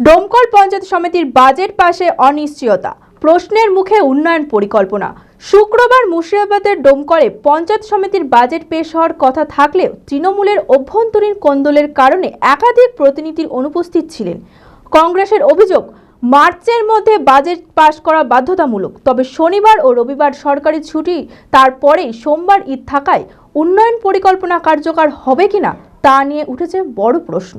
ডোমকল পঞ্চায়েত সমিতির বাজেট পাশে অনিশ্চয়তা, প্রশ্নের মুখে উন্নয়ন পরিকল্পনা। শুক্রবার মুর্শিদাবাদের ডোমকলে পঞ্চায়েত সমিতির বাজেট পেশ হওয়ার কথা থাকলেও তৃণমূলের অভ্যন্তরীণ কোন্দলের কারণে একাধিক প্রতিনিধির অনুপস্থিত ছিলেন। কংগ্রেসের অভিযোগ, মার্চের মধ্যে বাজেট পাশ করা বাধ্যতামূলক, তবে শনিবার ও রবিবার সরকারি ছুটি, তারপরেই সোমবার ঈদ থাকায় উন্নয়ন পরিকল্পনা কার্যকর হবে কিনা তা নিয়ে উঠেছে বড় প্রশ্ন।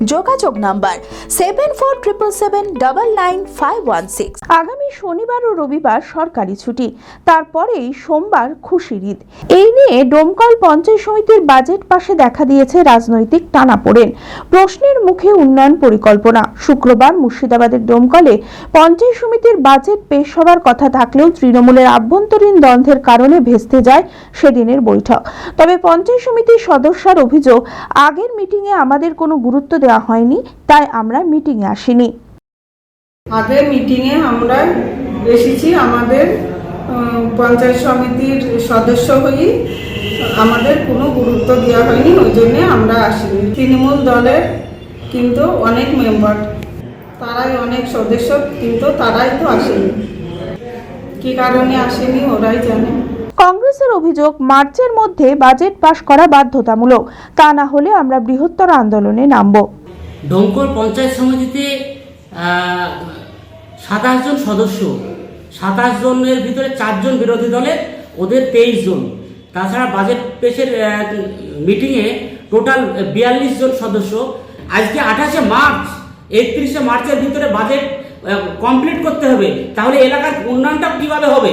যোগাযোগ number seven four triple seven double nine five one six আগামী শনিবার ও রবিবার সরকারি ছুটি, তারপরেই সোমবার খুশির ঈদ। এই নিয়ে ডোমকল পঞ্চায়েত সমিতির বাজেট পাশে দেখা দিয়েছে রাজনৈতিক টানাপোড়েন। প্রশ্নের মুখে উন্নয়ন পরিকল্পনা। শুক্রবার মুর্শিদাবাদের ডোমকলে পঞ্চায়েত সমিতির বাজেট পেশ হওয়ার কথা থাকলেও তৃণমূলের আভ্যন্তরীণ দ্বন্দ্বের কারণে ভেস্তে যায় সেদিনের বৈঠক। তবে পঞ্চায়েত সমিতির সদস্যার অভিযোগ, আগের মিটিংয়ে আমাদের কোনো গুরুত্ব দেওয়া হয়নি তাই আমরা মিটিংয়ে আসিনি। আগের মিটিংয়ে আমরা এসেছি আমাদের পঞ্চায়েত সমিতির সদস্য হয়ে আমাদের কোনো গুরুত্ব দেওয়া হয়নি ওই জন্যে আমরা আসিনি। তৃণমূল দলের কিন্তু অনেক মেম্বার তারাই অনেক সদস্য কিন্তু তারাই তো আসেনি। কী কারণে আসেনি ওরাই জানে। কংগ্রেসের অভিযোগ মার্চের মধ্যে বাজেট পাশ করা বাধ্যতামূলক তা না হলে আমরা বৃহত্তর আন্দোলনে নামব। ডোমকল পঞ্চায়েত সমিতিতে সাতাশ জন সদস্য। সাতাশ জনের ভিতরে চারজন বিরোধী দলের, ওদের তেইশ জন। তাছাড়া বাজেট পেশের মিটিংয়ে টোটাল বিয়াল্লিশ জন সদস্য। আজকে আঠাশে মার্চ, একত্রিশে মার্চের ভিতরে বাজেট কমপ্লিট করতে হবে। তাহলে এলাকার উন্নয়নটা কীভাবে হবে?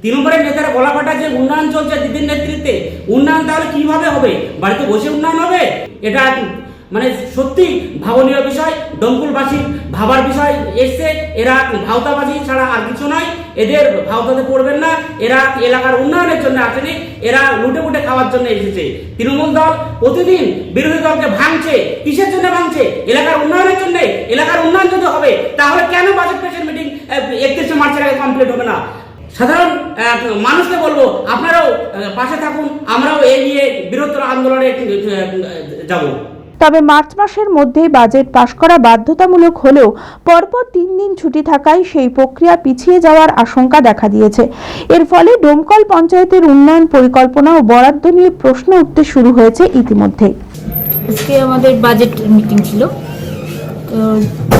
তৃণমূলের নেতারা বলা ফাটা যে উন্নয়ন চলছে দিদির নেতৃত্বে। উন্নয়ন তাহলে কীভাবে হবে? বাড়িতে বসে উন্নয়ন হবে? এটা মানে সত্যি ভাবনীয় বিষয় ডমকুলবাসীর ভাবার বিষয় এসছে, এরা ভাওতাবাজি ছাড়া আর কিছু নয়, এদের ভাওতাতে পড়বেন না, এরা এলাকার উন্নয়নের জন্য আসেনি, এরা লুটে পুটে খাওয়ার জন্য এসেছে। তৃণমূল দল প্রতিদিন বিরোধী দলকে ভাঙছে, কিসের জন্য ভাঙছে? এলাকার উন্নয়নের জন্য, এলাকার উন্নয়ন যদি হবে, তাহলে কেন বাজেট পেশেন্ট মিটিং একত্রিশে মার্চের আগে কমপ্লিট হবে না? সাধারণ মানুষকে বলব, আপনারাও পাশে থাকুন, আমরাও এই নিয়ে বৃহত্তর আন্দোলনে যাব। তবে মার্চ মাসের মধ্যেই বাজেট পাশ করা বাধ্যতামূলক হলেও পরপর তিন দিন ছুটি থাকায় সেই প্রক্রিয়া পিছিয়ে যাওয়ার আশঙ্কা দেখা দিয়েছে। এর ফলে ডোমকল পঞ্চায়েতের উন্নয়ন পরিকল্পনা ও বরাদ্দ নিয়ে প্রশ্ন উঠতে শুরু হয়েছে ইতিমধ্যেই আজকে আমাদের বাজেট মিটিং ছিল। তো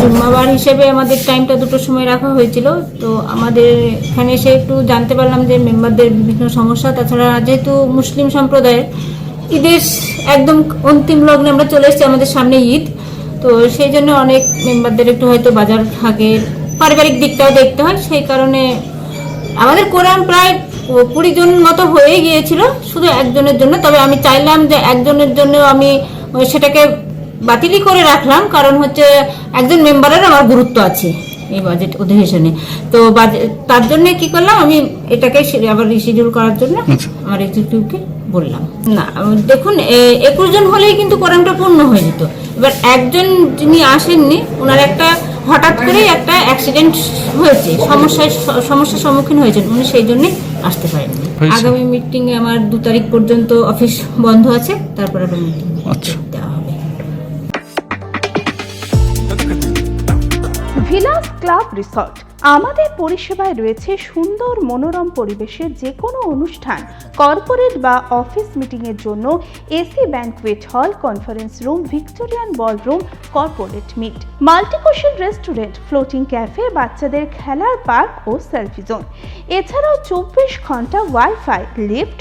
জুম্মাবার হিসেবে আমাদের টাইমটা দুটোর সময় রাখা হয়েছিল। তো আমাদের এখানে এসে একটু জানতে পারলাম যে মেম্বারদের বিভিন্ন সমস্যা, তাছাড়া যেহেতু মুসলিম সম্প্রদায়ের ঈদের একদম অন্তিম লগ্নে আমরা চলে এসেছি আমাদের সামনে ঈদ। তো সেই জন্য অনেক মেম্বারদের একটু হয়তো বাজার হাগের পারিবারিক দিকটাও দেখতে হয়। সেই কারণে আমাদের কোরআন প্রায় কুড়ি জন মতো হয়ে গিয়েছিল শুধু একজনের জন্য। তবে আমি চাইলাম যে একজনের জন্য আমি সেটাকে বাতিলই করে রাখলাম। কারণ হচ্ছে একজন মেম্বারের আমার গুরুত্ব আছে। এই বাজেট অধিবেশনে তো তার জন্য কি করলাম আমি এটাকে আবার রিশিডিউল করার জন্য আমার এক্সিকিউটিভকে বললাম। না দেখুন একুশ জন হলেই কিন্তু কোরআনটা পূর্ণ হয়ে যেত। এবার একজন যিনি আসেননি ওনার একটা হঠাৎ করেই একটা অ্যাক্সিডেন্ট হয়েছে সমস্যায় সমস্যার সম্মুখীন হয়েছেন উনি সেই জন্যই আসতে পারেননি। আগামী মিটিংয়ে আমার দু তারিখ পর্যন্ত অফিস বন্ধ আছে তারপর আবার মিটিং আচ্ছা। Villas club resort. আমাদের পরিষেবায় রয়েছে সুন্দর মনোরম পরিবেশের যে কোনো অনুষ্ঠান, কর্পোরেট বা অফিস মিটিংয়ের জন্য AC banquet hall, conference room, Victorian ballroom corporate meet multicuisine restaurant, floating cafe, বাচ্চাদের খেলার পার্ক ও সেলফি জোন। এছাড়াও চব্বিশ ঘণ্টা wifi, lift